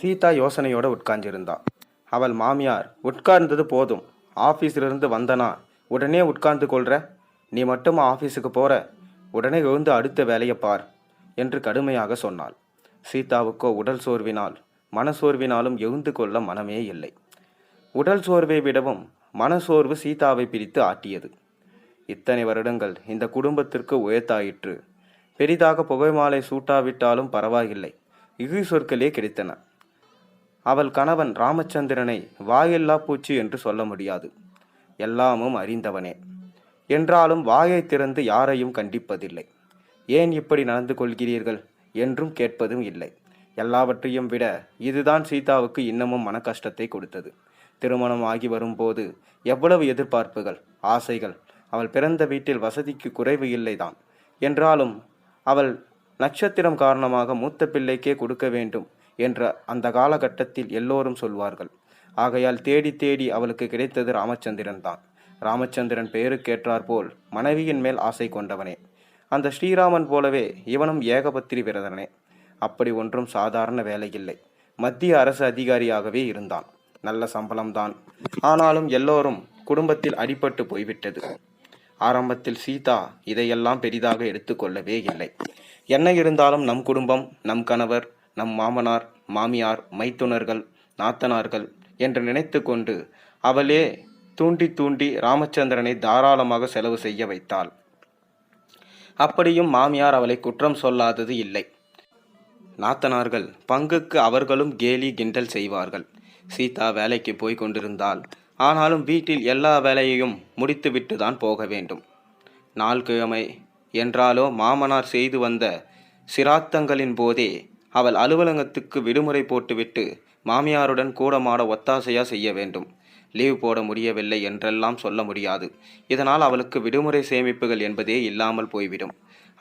சீதா யோசனையோடு உட்கார்ந்திருந்தா. அவள் மாமியார் உட்கார்ந்தது போதும். ஆஃபீஸிலிருந்து வந்தனா? உடனே உட்கார்ந்து கொள்ற. நீ மட்டும் ஆஃபீஸுக்கு போற. உடனே எழுந்து அடுத்த வேலையை பார் என்று கடுமையாக சொன்னாள். சீதாவுக்கோ உடல் சோர்வினால் மனசோர்வினாலும் எழுந்து கொள்ள மனமே இல்லை. உடல் சோர்வை விடவும் மனசோர்வு சீதாவை பிரித்து ஆட்டியது. இத்தனை வருடங்கள் இந்த குடும்பத்திற்கு உயர்த்தாயிற்று. பெரிதாக புகைமாலை சூட்டாவிட்டாலும் பரவாயில்லை. இகு சொற்களே கிடைத்தன. அவள் கணவன் ராமச்சந்திரனை வாயில்லா பூச்சி என்று சொல்ல முடியாது. எல்லாமும் அறிந்தவனே. என்றாலும் வாயை திறந்து யாரையும் கண்டிப்பதில்லை. ஏன் இப்படி நடந்து கொள்கிறீர்கள்? என்றும் கேட்பதும் இல்லை. எல்லாவற்றையும் விட இதுதான் சீதாவுக்கு இன்னமும் மன கஷ்டத்தை கொடுத்தது. திருமணம் ஆகி வரும்போது எவ்வளவு எதிர்பார்ப்புகள் ஆசைகள் அவள் பிறந்த வீட்டில் வசதிக்கு குறைவு இல்லைதான் என்றாலும் அவள் நட்சத்திரம் காரணமாக மூத்த பிள்ளைக்கே கொடுக்க வேண்டும் என்ற அந்த காலகட்டத்தில் எல்லோரும் சொல்வார்கள். ஆகையால் தேடி தேடி அவளுக்கு கிடைத்தது ராமச்சந்திரன் தான். ராமச்சந்திரன் பெயருக்கேற்றாற்போல் மனைவியின் மேல் ஆசை கொண்டவனே. அந்த ஸ்ரீராமன் போலவே இவனும் ஏகபத்திரி விரதனே. அப்படி ஒன்றும் சாதாரண வேலையில்லை. மத்திய அரசு அதிகாரியாகவே இருந்தான். நல்ல சம்பளம்தான். ஆனாலும் எல்லோரும் குடும்பத்தில் அடிபட்டு போய்விட்டது. ஆரம்பத்தில் சீதா இதையெல்லாம் பெரிதாக எடுத்துக்கொள்ளவே இல்லை. என்ன இருந்தாலும் நம் குடும்பம் நம் கணவர் நம் மாமனார் மாமியார் மைத்துனர்கள் நாத்தனார்கள் என்று நினைத்து கொண்டு அவளே தூண்டி தூண்டி ராமச்சந்திரனை தாராளமாக செலவு செய்ய வைத்தாள். அப்படியும் மாமியார் அவளை குற்றம் சொல்லாதது இல்லை. நாத்தனார்கள் பங்குக்கு அவர்களும் கேலி கிண்டல் செய்வார்கள். சீதா வேலைக்கு போய் கொண்டிருந்தால் ஆனாலும் வீட்டில் எல்லா வேலையையும் முடித்துவிட்டு தான் போக வேண்டும். நாள் கிழமை என்றாலோ மாமனார் செய்து வந்த சிராத்தங்களின் போதே அவள் அலுவலகத்துக்கு விடுமுறை போட்டுவிட்டு மாமியாருடன் கூடமாட ஒத்தாசையா செய்ய வேண்டும். லீவ் போட முடியவில்லை என்றெல்லாம் சொல்ல முடியாது. இதனால் அவளுக்கு விடுமுறை சேமிப்புகள் என்பதே இல்லாமல் போய்விடும்.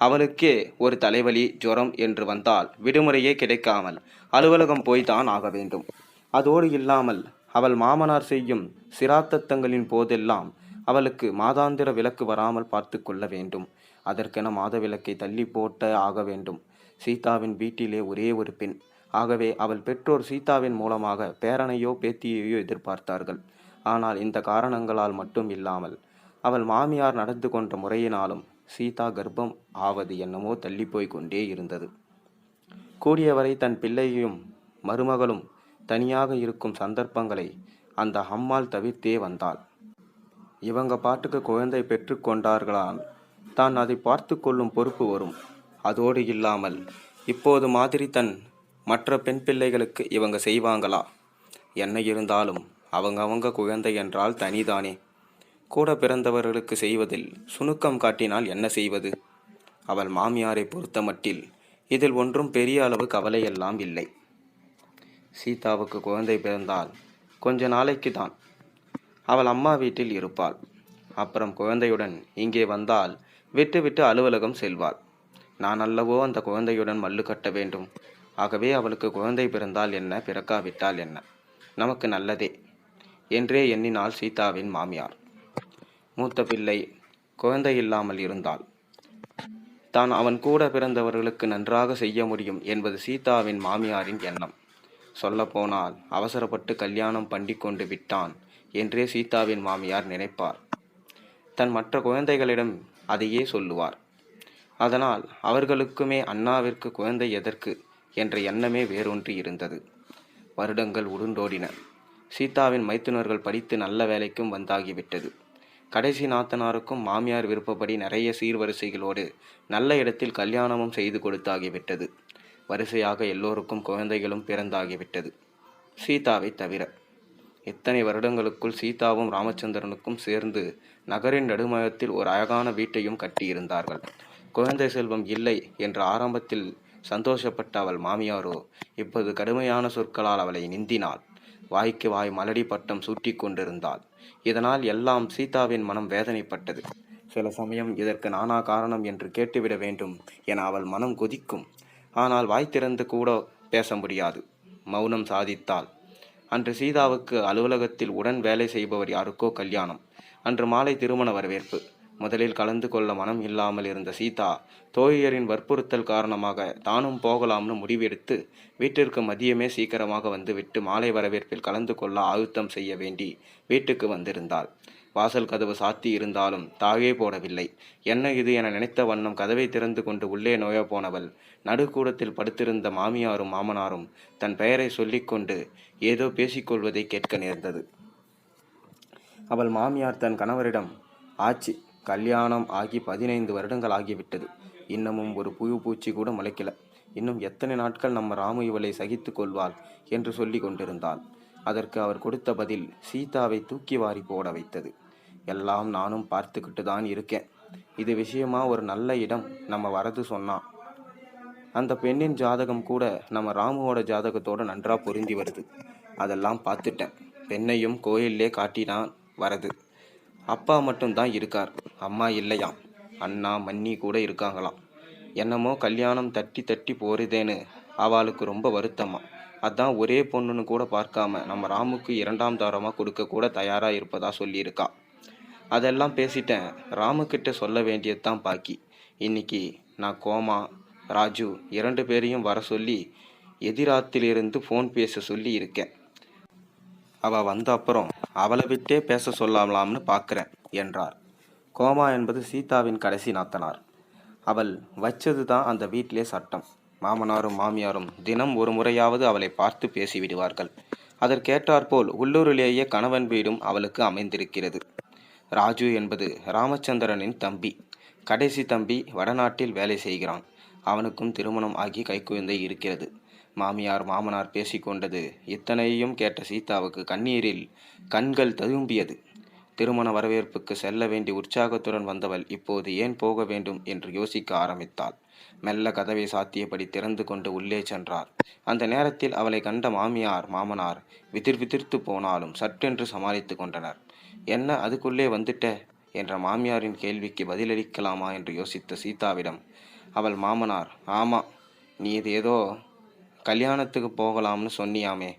அவளுக்கே ஒரு தலைவலி ஜுரம் என்று வந்தால் விடுமுறையே கிடைக்காமல் அலுவலகம் போய்தான் ஆக வேண்டும். அதோடு இல்லாமல் அவள் மாமனார் செய்யும் சிராத்தத்தங்களின் போதெல்லாம் அவளுக்கு மாதாந்திர விலக்கு வராமல் பார்த்து கொள்ள வேண்டும். அதற்கென மாத விலக்கை தள்ளி போட்ட ஆக வேண்டும். சீதாவின் வீட்டிலே ஒரே ஒரு பெண். ஆகவே அவள் பெற்றோர் சீதாவின் மூலமாக பேரனையோ பேத்தியையோ எதிர்பார்த்தார்கள். ஆனால் இந்த காரணங்களால் மட்டும் இல்லாமல் அவள் மாமியார் நடந்து கொண்ட முறையினாலும் சீதா கர்ப்பம் ஆவது என்னமோ தள்ளிப்போய் கொண்டே இருந்தது. கூடியவரை தன் பிள்ளையும் மருமகளும் தனியாக இருக்கும் சந்தர்ப்பங்களை அந்த அம்மாள் தவிர்த்தே வந்தாள். இவங்க பாட்டுக்கு குழந்தை பெற்றுக்கொண்டார்களால் தான் அதை பார்த்து கொள்ளும் பொறுப்பு வரும். அதோடு இல்லாமல் இப்போது மாதிரி தன் மற்ற பெண் பிள்ளைகளுக்கு இவங்க செய்வாங்களா? என்ன இருந்தாலும் அவங்க அவங்க குழந்தை என்றால் தனிதானே. கூட பிறந்தவர்களுக்கு செய்வதில் சுணுக்கம் காட்டினால் என்ன செய்வது? அவள் மாமியாரை பொறுத்த மட்டில் இதில் ஒன்றும் பெரிய அளவு கவலையெல்லாம் இல்லை. சீதாவுக்கு குழந்தை பிறந்தால் கொஞ்ச நாளைக்கு தான். அவள் அம்மா வீட்டில் இருப்பாள். அப்புறம் குழந்தையுடன் இங்கே வந்தால் விட்டு விட்டு அலுவலகம் செல்வாள். நான் அல்லவோ அந்த குழந்தையுடன் மல்லு கட்ட வேண்டும். ஆகவே அவளுக்கு குழந்தை பிறந்தால் என்ன பிறக்காவிட்டால் என்ன? நமக்கு நல்லதே என்றே எண்ணினாள் சீதாவின் மாமியார். மூத்த பிள்ளை குழந்தை இல்லாமல் இருந்தாள். தான் அவன் கூட பிறந்தவர்களுக்கு நன்றாக செய்ய முடியும் என்பது சீதாவின் மாமியாரின் எண்ணம். சொல்லப்போனால் அவசரப்பட்டு கல்யாணம் பண்ணிக்கொண்டு விட்டான் என்றே சீதாவின் மாமியார் நினைப்பார். தன் மற்ற குழந்தைகளிடம் அதையே சொல்லுவார். அதனால் அவர்களுக்குமே அண்ணாவிற்கு குழந்தை எதற்கு? என்ற எண்ணமே வேரூன்றி இருந்தது. வருடங்கள் உருண்டோடின. சீதாவின் மைத்துனர்கள் படித்து நல்ல வேலைக்கும் வந்தாகிவிட்டது. கடைசி நாத்தனாருக்கும் மாமியார் விருப்பப்படி நிறைய சீர்வரிசைகளோடு நல்ல இடத்தில் கல்யாணமும் செய்து கொடுத்தாகிவிட்டது. வரிசையாக எல்லோருக்கும் குழந்தைகளும் பிறந்தாகிவிட்டது. சீதாவை தவிர இத்தனை வருடங்களுக்குள் சீதாவும் ராமச்சந்திரனுக்கும் சேர்ந்து நகரின் நடுமயத்தில் ஒரு அழகான வீட்டையும் கட்டியிருந்தார்கள். குழந்தை செல்வம் இல்லை என்ற ஆரம்பத்தில் சந்தோஷப்பட்ட அவள் மாமியாரோ இப்போது கடுமையான சொற்களால் அவளை நிந்தினாள். வாய்க்கு வாய் மலடி பட்டம் சூட்டி கொண்டிருந்தாள். இதனால் எல்லாம் சீதாவின் மனம் வேதனைப்பட்டது. சில சமயம் இதற்கு நானா காரணம் என்று கேட்டுவிட வேண்டும் என அவள் மனம் கொதிக்கும். ஆனால் வாய் திறந்து கூட பேச முடியாது. மௌனம் சாதித்தாள். அன்று சீதாவுக்கு அலுவலகத்தில் உடன் வேலை செய்பவர் யாருக்கோ கல்யாணம். அன்று மாலை திருமண வரவேற்பு. முதலில் கலந்து கொள்ள மனம் இல்லாமல் இருந்த சீதா தோழியரின் வற்புறுத்தல் காரணமாக தானும் போகலாம்னு முடிவெடுத்து வீட்டிற்கு மதியமே சீக்கிரமாக வந்துவிட்டு மாலை வரவேற்பில் கலந்து கொள்ள ஆயுத்தம் செய்ய வேண்டி வீட்டுக்கு வந்திருந்தாள். வாசல் கதவு சாத்தி இருந்தாலும் தாயே போடவில்லை. என்ன இது என நினைத்த வண்ணம் கதவை திறந்து கொண்டு உள்ளே நோய போனவள் நடுக்கூடத்தில் படுத்திருந்த மாமியாரும் மாமனாரும் தன் பெயரை சொல்லிக்கொண்டு ஏதோ பேசிக்கொள்வதை கேட்க நேர்ந்தது. அவள் மாமியார் தன் கணவரிடம் ஆச்சி கல்யாணம் ஆகி பதினைந்து வருடங்கள் ஆகிவிட்டது. இன்னமும் ஒரு புழு பூச்சி கூட முளைக்கல. இன்னும் எத்தனை நாட்கள் நம்ம ராமு இவளை சகித்து கொள்வாள் என்று சொல்லி கொண்டிருந்தாள். அதற்கு அவர் கொடுத்த பதில் சீதாவை தூக்கி வாரி போட வைத்தது. எல்லாம் நானும் பார்த்துக்கிட்டு தான் இருக்கேன். இது விஷயமா ஒரு நல்ல இடம் நம்ம வரது சொன்னான் அந்த பெண்ணின் ஜாதகம் கூட நம்ம ராமுவோட ஜாதகத்தோட நன்றா பொருந்தி வருது. அதெல்லாம் பார்த்துட்டேன். பெண்ணையும் கோயிலே காட்டினான் வரது. அப்பா மட்டும்தான் இருக்கார். அம்மா இல்லையாம். அண்ணா மன்னி கூட இருக்காங்களாம். என்னமோ கல்யாணம் தட்டி தட்டி போறதேன்னு அவளுக்கு ரொம்ப வருத்தமா. அதான் ஒரே பொண்ணுன்னு கூட பார்க்காம நம்ம ராமுக்கு இரண்டாம் தாரமாக கொடுக்க கூட தயாராக இருப்பதா சொல்லியிருக்கா. அதெல்லாம் பேசிட்டேன். ராமுக்கிட்ட சொல்ல வேண்டியது தான் பாக்கி. இன்னைக்கு நான் கோமா ராஜு இரண்டு பேரையும் வர சொல்லி எதிராத்திலிருந்து ஃபோன் பேச சொல்லி இருக்கேன் அவ வந்த அப்புறம் அவளை விட்டே பேச சொல்லலாம்னு பார்க்குறேன் என்றார். கோமா என்பது சீதாவின் கடைசி நாத்தனார். அவள் வச்சது தான் அந்த வீட்டிலே சட்டம். மாமனாரும் மாமியாரும் தினம் ஒரு முறையாவது அவளை பார்த்து பேசிவிடுவார்கள். அதற்கேற்றாற்போல் உள்ளூரிலேயே கணவன் வீடும் அவளுக்கு அமைந்திருக்கிறது. ராஜு என்பது ராமச்சந்திரனின் தம்பி. கடைசி தம்பி வடநாட்டில் வேலை செய்கிறான். அவனுக்கும் திருமணம் ஆகி கைக்குழந்தை இருக்கிறது. மாமியார் மாமனார் பேசிக்கொண்டது இத்தனையும் கேட்ட சீதாவுக்கு கண்ணீரில் கண்கள் ததும்பியது. திருமண வரவேற்புக்கு செல்ல வேண்டி உற்சாகத்துடன் வந்தவள் இப்போது ஏன் போக வேண்டும் என்று யோசிக்க ஆரம்பித்தாள். மெல்ல கதவை சாத்தியபடி திறந்து கொண்டு உள்ளே சென்றார் அந்த நேரத்தில் அவளை கண்ட மாமியார் மாமனார் விதிர் விதிர்த்து போனாலும் சட்டென்று சமாளித்து கொண்டனர். என்ன அதுக்குள்ளே வந்துட்ட? என்ற மாமியாரின் கேள்விக்கு பதிலளிக்கலாமா என்று யோசித்த சீதாவிடம் அவள் மாமனார். ஆமா நீ இது ஏதோ கல்யாணத்துக்கு போகலாம்னு சொன்னியாமே.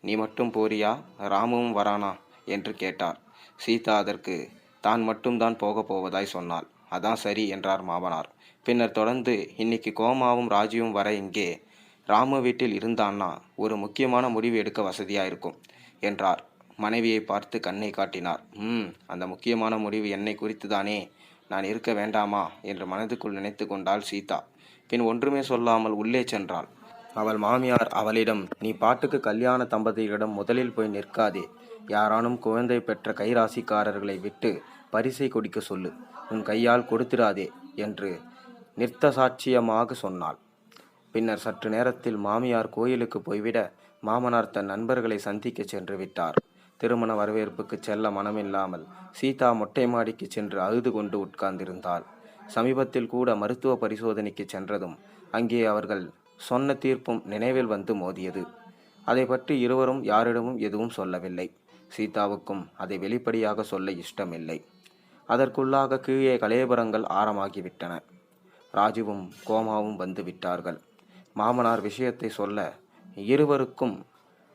நீ மட்டும் போறியா? ராமுவும் வரானா? என்று கேட்டார். சீதா அதற்கு தான் மட்டும்தான் போக போவதாய் சொன்னாள். அதான் சரி என்றார் மாமனார். பின்னர் தொடர்ந்து இன்னைக்கு கோமாவும் ராஜுவும் வர இங்கே. ராமு வீட்டில் இருந்தான்னா ஒரு முக்கியமான முடிவு எடுக்க வசதியாக இருக்கும் என்றார். மனைவியை பார்த்து கண்ணை காட்டினார். ம் அந்த முக்கியமான முடிவு என்னை குறித்துதானே நான் இருக்க வேண்டாமா? என்று மனதுக்குள் நினைத்து கொண்டாள் சீதா. பின் ஒன்றுமே சொல்லாமல் உள்ளே சென்றாள். அவள் மாமியார் அவளிடம் நீ பாட்டுக்கு கல்யாண தம்பதிகளிடம் முதலில் போய் நிற்காதே. யாரானும் குழந்தை பெற்ற கைராசிக்காரர்களை விட்டு பரிசை கொடுக்க சொல்லு. உன் கையால் கொடுத்திடாதே என்று நிறுத்த சாட்சியமாக சொன்னாள். பின்னர் சற்று நேரத்தில் மாமியார் கோயிலுக்கு போய்விட மாமனார் தன் நண்பர்களை சந்திக்க சென்று விட்டார். திருமண வரவேற்புக்கு செல்ல மனமில்லாமல் சீதா மொட்டை மாடிக்கு சென்று அழுது கொண்டு உட்கார்ந்திருந்தாள். சமீபத்தில் கூட மருத்துவ பரிசோதனைக்கு சென்றதும் அங்கே அவர்கள் சொன்ன தீர்ப்பும் நினைவில் வந்து மோதியது. அதை பற்றி இருவரும் யாரிடமும் எதுவும் சொல்லவில்லை. சீதாவுக்கும் அதை வெளிப்படையாக சொல்ல இஷ்டமில்லை. அதற்குள்ளாக கீழே கலேபரங்கள் ஆரமாகிவிட்டன. ராஜுவும் கோமாவும் வந்து விட்டார்கள். மாமனார் விஷயத்தை சொல்ல இருவருக்கும்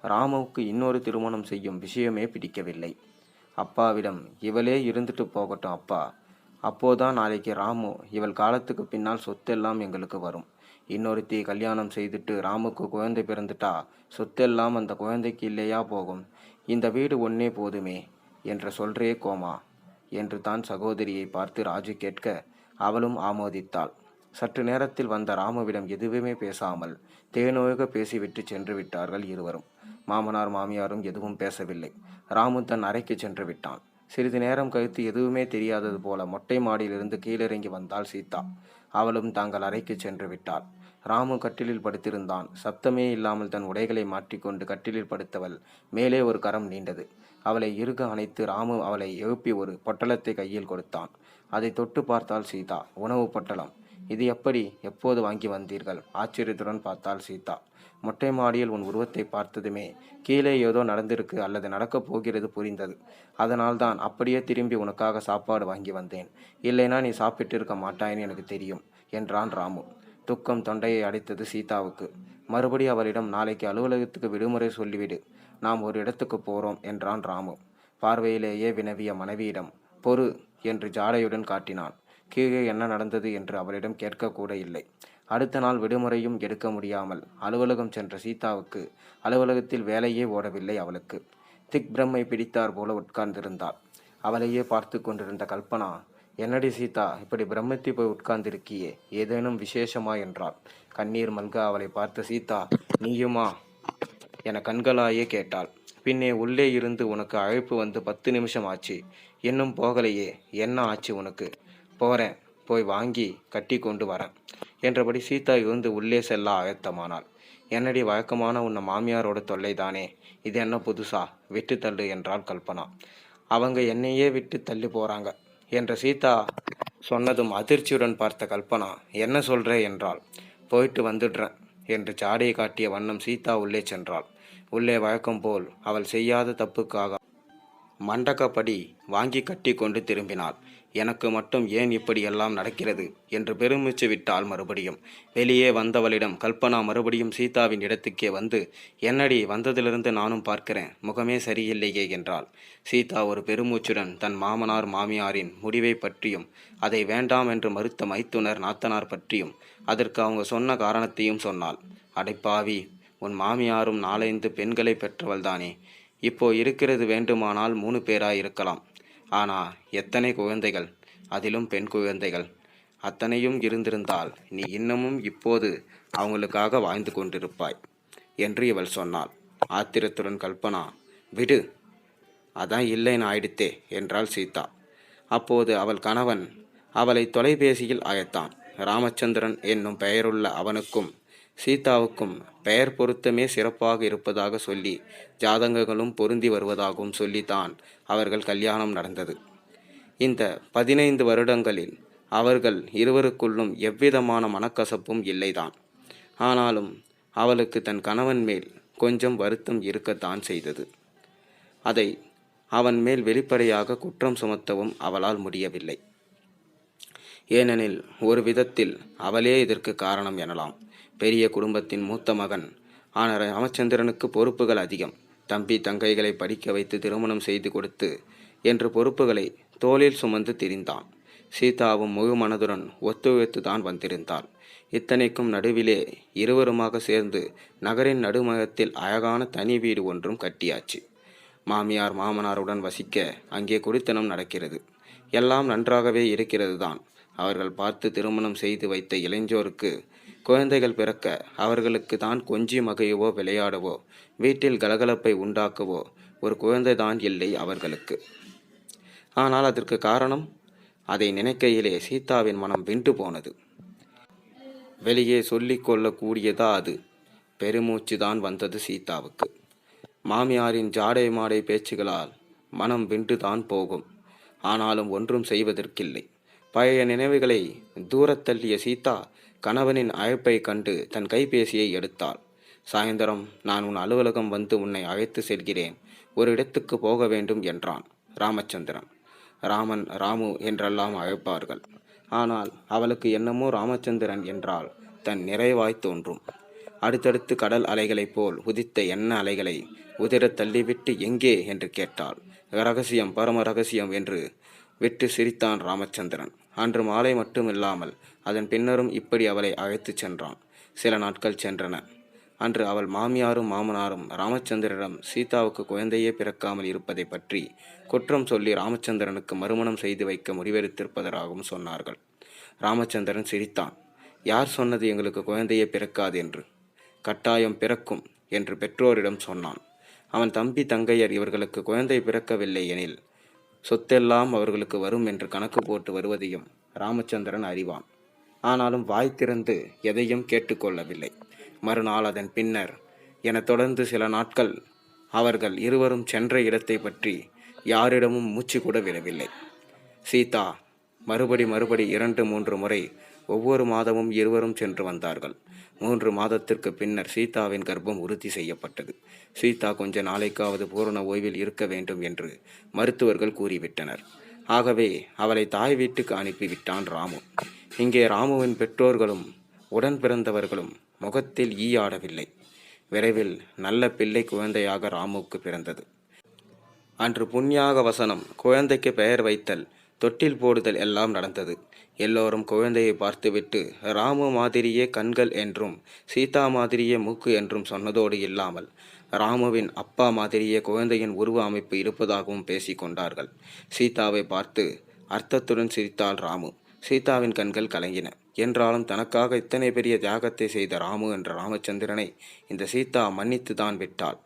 ராமுவுக்கு இன்னொரு திருமணம் செய்யும் விஷயமே பிடிக்கவில்லை. அப்பாவிடம் இவளே இருந்துட்டு போகட்டும் அப்பா. அப்போதான் நாளைக்கு ராமு இவள் காலத்துக்கு பின்னால் சொத்தெல்லாம் எங்களுக்கு வரும். இன்னொருத்தி கல்யாணம் செய்துட்டு ராமுக்கு குழந்தை பிறந்துட்டா சொத்தெல்லாம் அந்த குழந்தைக்கு இல்லையா போகும். இந்த வீடு ஒன்னே போதுமே என்று சொல்றே கோமா என்று தான் சகோதரியை பார்த்து ராஜு கேட்க அவளும் ஆமோதித்தாள். சற்று நேரத்தில் வந்த ராமுவிடம் எதுவுமே பேசாமல் தேனோக பேசிவிட்டு சென்று விட்டார்கள் இருவரும். மாமனார் மாமியாரும் எதுவும் பேசவில்லை. ராமு தன் அறைக்கு சென்று விட்டான். சிறிது நேரம் கழித்து எதுவுமே தெரியாதது போல மொட்டை மாடியிலிருந்து கீழிறங்கி வந்தாள் சீதா. அவளும் தாங்கள் அறைக்கு சென்று விட்டாள் ராமு கட்டிலில் படுத்திருந்தான். சப்தமே இல்லாமல் தன் உடைகளை மாற்றிக்கொண்டு கட்டிலில் படுத்தவள் மேலே ஒரு கரம் நீண்டது. அவளை இறுக அணைத்து ராமு அவளை எழுப்பி ஒரு பொட்டலத்தை கையில் கொடுத்தான். அதை தொட்டு பார்த்தாள் சீதா. உணவு பொட்டலம். இது எப்படி எப்போது வாங்கி வந்தீர்கள்? ஆச்சரியத்துடன் பார்த்தாள் சீதா. மொட்டை மாடியில் உன் உருவத்தை பார்த்ததுமே கீழே ஏதோ நடந்திருக்கு அல்லது நடக்கப் போகிறது புரிந்தது. அதனால்தான் அப்படியே திரும்பி உனக்காக சாப்பாடு வாங்கி வந்தேன். இல்லைனா நீ சாப்பிட்டிருக்க மாட்டாய்ன்னு எனக்கு தெரியும் என்றான் ராமு. துக்கம் தொண்டையை அடைத்தது சீதாவுக்கு. மறுபடி அவளிடம் நாளைக்கு அலுவலகத்துக்கு விடுமுறை சொல்லிவிடு. நாம் ஒரு இடத்துக்கு போறோம் என்றான் ராமு. பார்வையிலேயே வினவிய மனைவியிடம் பொறு என்று ஜாடையுடன் காட்டினான். கீழே என்ன நடந்தது என்று அவளிடம் கேட்கக்கூட இல்லை. அடுத்த நாள் விடுமுறையும் எடுக்க முடியாமல் அலுவலகம் சென்ற சீதாவுக்கு அலுவலகத்தில் வேலையே ஓடவில்லை அவளுக்கு. திக் பிரம்மை பிடித்தார் போல உட்கார்ந்திருந்தாள். அவளையே பார்த்து கொண்டிருந்த கல்பனா என்னடி சீதா இப்படி பிரம்மத்தை போய் உட்கார்ந்திருக்கியே ஏதேனும் விசேஷமா? என்றாள். கண்ணீர் மல்க அவளை பார்த்த சீதா நீயுமா? என கண்களாயே கேட்டாள். பின்னே உள்ளே இருந்து உனக்கு அழைப்பு வந்து பத்து நிமிஷம் ஆச்சு. இன்னும் போகலையே என்ன ஆச்சு உனக்கு? போறேன் போய் வாங்கி கட்டி கொண்டு வரேன் என்றபடி சீதா இருந்து உள்ளே செல்ல ஆயத்தமானாள். என்னடி வழக்கமான உன்னை மாமியாரோட தொல்லைதானே? இது என்ன புதுசா? விட்டு தள்ளு என்றாள் கல்பனா. அவங்க என்னையே விட்டு தள்ளி போறாங்க என்ற சீதா சொன்னதும் அதிர்ச்சியுடன் பார்த்த கல்பனா என்ன சொல்ற என்றாள். போயிட்டு வந்துடுறேன் என்று சாடையை காட்டிய வண்ணம் சீதா உள்ளே சென்றாள். உள்ளே வழக்கம் போல் அவள் செய்யாத தப்புக்காக மண்டக்கப்படி வாங்கி கட்டி கொண்டு திரும்பினாள். எனக்கு மட்டும் ஏன் இப்படி எல்லாம் நடக்கிறது? என்று பெருமூச்சு விட்டாள் மறுபடியும். வெளியே வந்தவளிடம் கல்பனா மறுபடியும் சீதாவின் இடத்துக்கே வந்து என்னடி வந்ததிலிருந்து நானும் பார்க்கிறேன் முகமே சரியில்லையே என்றாள். சீதா ஒரு பெருமூச்சுடன் தன் மாமனார் மாமியாரின் முடிவை பற்றியும் அதை வேண்டாம் என்று மறுத்த மைத்துனர் நாத்தனார் பற்றியும் அதற்கு அவங்க சொன்ன காரணத்தையும் சொன்னாள். அடைப்பாவி உன் மாமியாரும் நாலைந்து பெண்களை பெற்றவள்தானே. இப்போ இருக்கிறது வேண்டுமானால் மூணு பேராய் இருக்கலாம் ஆனா எத்தனை குழந்தைகள்? அதிலும் பெண் குழந்தைகள். அத்தனையும் இருந்திருந்தால் நீ இன்னமும் இப்போது அவங்களுக்காக வாழ்ந்து கொண்டிருப்பாய் என்று இவள் சொன்னாள். ஆத்திரத்துடன் கல்பனா விடு அதான் இல்லைன்னு ஆயிடுத்தே என்றாள் சீதா. அப்போது அவள் கணவன் அவளை தொலைபேசியில் அழைத்தான். ராமச்சந்திரன் என்னும் பெயருள்ள அவனுக்கும் சீதாவுக்கும் பெயர் பொருத்தமே சிறப்பாக இருப்பதாக சொல்லி ஜாதகங்களும் பொருந்தி வருவதாகவும் சொல்லித்தான் அவர்கள் கல்யாணம் நடந்தது. இந்த பதினைந்து வருடங்களில் அவர்கள் இருவருக்குள்ளும் எவ்விதமான மனக்கசப்பும் இல்லைதான். ஆனாலும் அவளுக்கு தன் கணவன் மேல் கொஞ்சம் வருத்தம் இருக்கத்தான் செய்தது. அதை அவன் மேல் வெளிப்படையாக குற்றம் சுமத்தவும் அவளால் முடியவில்லை. ஏனெனில் ஒரு விதத்தில் அவளே இதற்கு காரணம் எனலாம். பெரிய குடும்பத்தின் மூத்த மகன். ஆனால் ராமச்சந்திரனுக்கு பொறுப்புகள் அதிகம். தம்பி தங்கைகளை படிக்க வைத்து திருமணம் செய்து கொடுத்து என்று பொறுப்புகளை தோளில் சுமந்து திரிந்தான். சீதாவும் முழு மனதுடன் ஒத்துழைத்து தான் வந்திருந்தாள். இத்தனைக்கும் நடுவிலே இருவருமாக சேர்ந்து நகரின் நடுமகத்தில் அழகான தனி வீடு ஒன்றும் கட்டியாச்சு. மாமியார் மாமனாருடன் வசிக்க அங்கே குடித்தனம் நடக்கிறது. எல்லாம் நன்றாகவே இருக்கிறது தான் அவர்கள் பார்த்து திருமணம் செய்து வைத்த இளைஞருக்கு குழந்தைகள் பிறக்க அவர்களுக்கு தான் கொஞ்சி மகையவோ விளையாடவோ வீட்டில் கலகலப்பை உண்டாக்கவோ ஒரு குழந்தை தான் இல்லை அவர்களுக்கு. ஆனால் அதற்கு காரணம் அதை நினைக்கையிலே சீதாவின் மனம் விண்டு போனது. வெளியே சொல்லிக்கொள்ளக்கூடியதா அது? பெருமூச்சு தான் வந்தது சீதாவுக்கு. மாமியாரின் ஜாடை மாடை பேச்சுகளால் மனம் விண்டு தான் போகும். ஆனாலும் ஒன்றும் செய்வதற்கில்லை. பழைய நினைவுகளை தூரத்தள்ளிய சீதா கணவனின் அழைப்பை கண்டு தன் கைபேசியை எடுத்தாள். சாயந்தரம் நான் உன் அலுவலகம் வந்து உன்னை அழைத்து செல்கிறேன். ஒரு இடத்துக்கு போக வேண்டும் என்றான் ராமச்சந்திரன். ராமன் ராமு என்றெல்லாம் அழைப்பார்கள். ஆனால் அவளுக்கு என்னமோ ராமச்சந்திரன் என்றால் தன் நிறைவாய் தோன்றும். அடுத்தடுத்து கடல் அலைகளைப் போல் உதித்த எண்ண அலைகளை உதிரத் தள்ளிவிட்டு எங்கே? என்று கேட்டாள். ரகசியம் பரம ரகசியம் என்று விட்டு சிரித்தான் ராமச்சந்திரன். அன்று மாலை மட்டுமில்லாமல் அதன் பின்னரும் இப்படி அவளை அழைத்துச் சென்றான். சில நாட்கள் சென்றன. அன்று அவள் மாமியாரும் மாமனாரும் ராமச்சந்திரனிடம் சீதாவுக்கு குழந்தையே பிறக்காமல் இருப்பதை பற்றி குற்றம் சொல்லி ராமச்சந்திரனுக்கு மறுமணம் செய்து வைக்க முடிவெடுத்திருப்பதாகவும் சொன்னார்கள். ராமச்சந்திரன் சிரித்தான். யார் சொன்னது எங்களுக்கு குழந்தையே பிறக்காது என்று? கட்டாயம் பிறக்கும் என்று பெற்றோரிடம் சொன்னான். அவன் தம்பி தங்கையர் இவர்களுக்கு குழந்தை பிறக்கவில்லை எனில் சொத்தெல்லாம் அவர்களுக்கு வரும் என்று கணக்கு போட்டு வருவதையும் ராமச்சந்திரன் அறிவான். ஆனாலும் வாய் திறந்து எதையும் கேட்டுக்கொள்ளவில்லை. மறுநாள் அதன் பின்னர் என தொடர்ந்து சில நாட்கள் அவர்கள் இருவரும் சென்ற இடத்தை பற்றி யாரிடமும் மூச்சு கூட விடவில்லை. சீதா மறுபடி மறுபடி இரண்டு மூன்று முறை ஒவ்வொரு மாதமும் இருவரும் சென்று வந்தார்கள். மூன்று மாதத்திற்கு பின்னர் சீதாவின் கர்ப்பம் உறுதி செய்யப்பட்டது. சீதா கொஞ்ச நாளைக்காவது பூரண ஓய்வில் இருக்க வேண்டும் என்று மருத்துவர்கள் கூறிவிட்டனர். ஆகவே அவளை தாய் வீட்டுக்கு அனுப்பிவிட்டான் ராமு. இங்கே ராமுவின் பெற்றோர்களும் உடன் பிறந்தவர்களும் முகத்தில் ஈ ஆடவில்லை விரைவில் நல்ல பிள்ளை குழந்தையாக ராமுவுக்கு பிறந்தது. அன்று புண்ணியாக வசனம் குழந்தைக்கு பெயர் வைத்தல் தொட்டில் போடுதல் எல்லாம் நடந்தது. எல்லோரும் குழந்தையை பார்த்துவிட்டு ராமு மாதிரியே கண்கள் என்றும் சீதா மாதிரியே மூக்கு என்றும் சொன்னதோடு இல்லாமல் ராமுவின் அப்பா மாதிரியே குழந்தையின் உருவ அமைப்பு இருப்பதாகவும் பேசிக்கொண்டார்கள் சீதாவை பார்த்து அர்த்தத்துடன் சிரித்தாள் ராமு. சீதாவின் கண்கள் கலங்கின. என்றாலும் தனக்காக இத்தனை பெரிய தியாகத்தை செய்த ராமு என்ற ராமச்சந்திரனை இந்த சீதா மன்னித்து தான் விட்டாள்.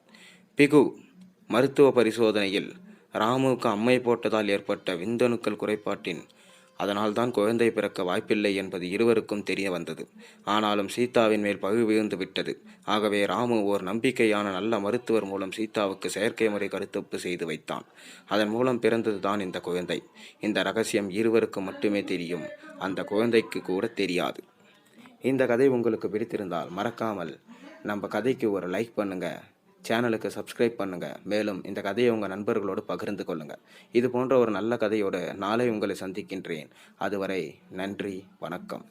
பிகு மருத்துவ பரிசோதனையில் ராமுவுக்கு அம்மை போட்டதால் ஏற்பட்ட விந்தணுக்கள் குறைபாட்டின் அதனால்தான் குழந்தை பிறக்க வாய்ப்பில்லை என்பது இருவருக்கும் தெரிய வந்தது. ஆனாலும் சீதாவின் மேல் பகு விழுந்து விட்டது. ஆகவே ராமு ஓர் நம்பிக்கையான நல்ல மருத்துவர் மூலம் சீதாவுக்கு செயற்கை முறை கருத்தொப்பு செய்து வைத்தான். அதன் மூலம் பிறந்ததுதான் இந்த குழந்தை. இந்த ரகசியம் இருவருக்கும் மட்டுமே தெரியும். அந்த குழந்தைக்கு கூட தெரியாது. இந்த கதை உங்களுக்கு பிடித்திருந்தால் மறக்காமல் நம்ம கதைக்கு ஒரு லைக் பண்ணுங்கள் சேனலுக்கு சப்ஸ்கிரைப் பண்ணுங்கள் மேலும் இந்த கதையை உங்கள் நண்பர்களோடு பகிர்ந்து கொள்ளுங்கள் இது போன்ற ஒரு நல்ல கதையோடு நாளை உங்களை சந்திக்கின்றேன். அதுவரை நன்றி வணக்கம்.